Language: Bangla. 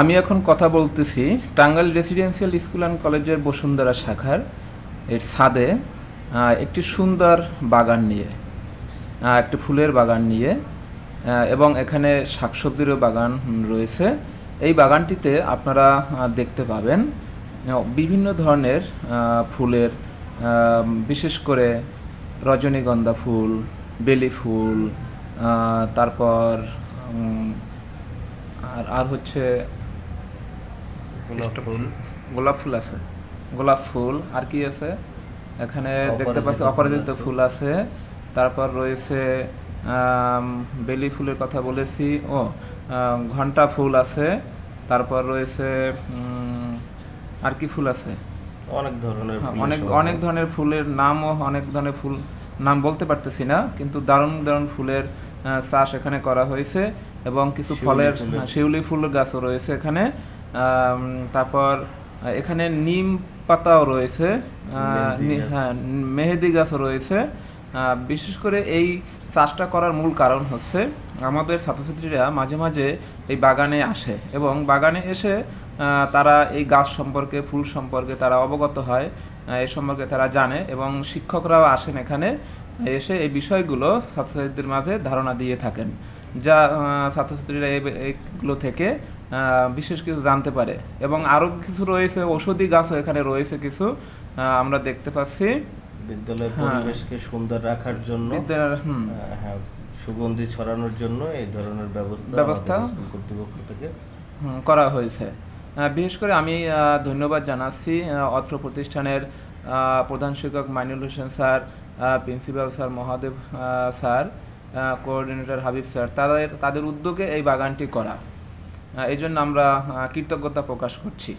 আমি এখন কথা বলতেছি টাঙ্গাইল রেসিডেন্সিয়াল স্কুল অ্যান্ড কলেজের বসুন্ধরা শাখার, এর ছাদে একটি সুন্দর বাগান নিয়ে একটি ফুলের বাগান নিয়ে এবং এখানে শাকসবজিরও বাগান রয়েছে। এই বাগানটিতে আপনারা দেখতে পাবেন বিভিন্ন ধরনের ফুলের বিশেষ করে রজনীগন্ধা ফুল, বেলি ফুল তারপর আর আর হচ্ছে গোলাপ ফুল। গোলাপ ফুল আছে। গোলাপ ফুল আর কি আছে? এখানে দেখতে পাচ্ছি অপরাজিত। ফুল আছে। তারপর রয়েছে বেলি ফুলের কথা বলেছি। ও ঘণ্টা ফুল আছে। তারপর রয়েছে আর কি ফুল আছে? অনেক ধরনের হ্যাঁ, অনেক অনেক ধরনের ফুলের নামও অনেক ধরনের ফুল নাম বলতে পারতেছি না কিন্তু দারুণ দারুণ ফুলের চাষ এখানে করা হয়েছে। এবং কিছু ফলের হ্যাঁ, শিউলি ফুল গাছও রয়েছে এখানে। তারপর এখানে নিম পাতাও রয়েছে। মেহেদি হ্যাঁ মেহেদি গাছও রয়েছে। বিশেষ করে এই চাষটা করার মূল কারণ হচ্ছে আমাদের ছাত্রছাত্রীরা মাঝে মাঝে এই বাগানে আসে এবং বাগানে এসে তারা এই গাছ সম্পর্কে ফুল সম্পর্কে তারা অবগত হয় এই সম্পর্কে তারা জানে এবং শিক্ষকরাও আসেন এখানে এসে এই বিষয়গুলো ছাত্রছাত্রীদের মাঝে ধারণা দিয়ে থাকেন। যা ছাত্রছাত্রীরা এইগুলো থেকে বিশেষ কিছু জানতে পারে এবং আরও কিছু রয়েছে ঔষধি গাছও এখানে রয়েছে কিছু আমরা দেখতে পাচ্ছি বিদ্যালয়ের হ্যাঁ। পরিবেশকে সুন্দর রাখার জন্য হ্যাঁ সুগন্ধি ছড়ানোর জন্য এই ধরনের ব্যবস্থা ব্যবস্থা? কর্তৃপক্ষ থেকে করা হয়েছে বিশেষ করে আমি ধন্যবাদ জানাচ্ছি অত্র প্রতিষ্ঠানের প্রধান শিক্ষক Mainul Hossain sir principal sir Mahadev sir coordinator Habib sir তাদের তাদের উদ্যোগে এই বাগানটি করা। এই জন্য আমরা কৃতজ্ঞতা প্রকাশ করছি।